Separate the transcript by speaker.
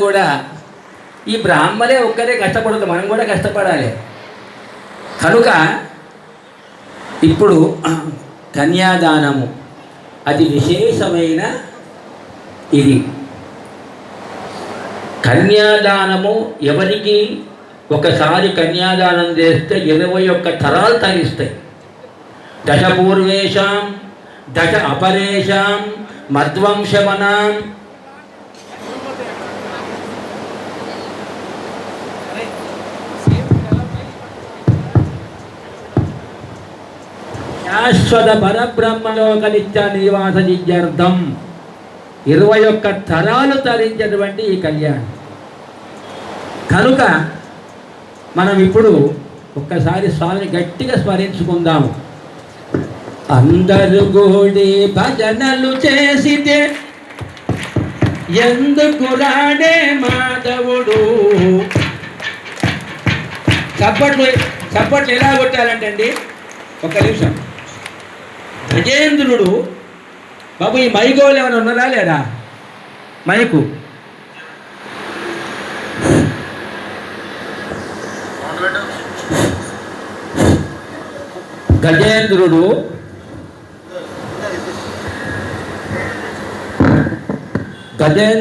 Speaker 1: కూడా ఈ బ్రాహ్మలే ఒక్కరే కష్టపడదు మనం కూడా కష్టపడాలి. కనుక ఇప్పుడు కన్యాదానము అది విశేషమైన ఇది. కన్యాదానము ఎవరికి ఒకసారి కన్యాదానం చేస్తే ఇరవై ఒక్క తరాలు తరిస్తాయి. దశ పూర్వేషాం దశ అపరేషాం మధ్వంశమనాం శాశ్వత పరబ్రహ్మలోక నిత్య నివాస నిత్యర్థం. ఇరవై ఒక్క తరాలు తరించినటువంటి ఈ కళ్యాణం. కనుక మనం ఇప్పుడు ఒక్కసారి స్వామిని గట్టిగా స్మరించుకుందాము. అందరు గోడి భజనలు చేసితే ఎందుకు రాడే మాధవుడు? చప్పట్లు చప్పట్లు ఎలా కొట్టాలంటే అండి ఒక్క నిమిషం. గజేంద్రుడు బాబు ఈ మైకోలు ఏమైనా ఉన్నారా లేదా? మైకు. గజేంద్రుడు గజేంద్ర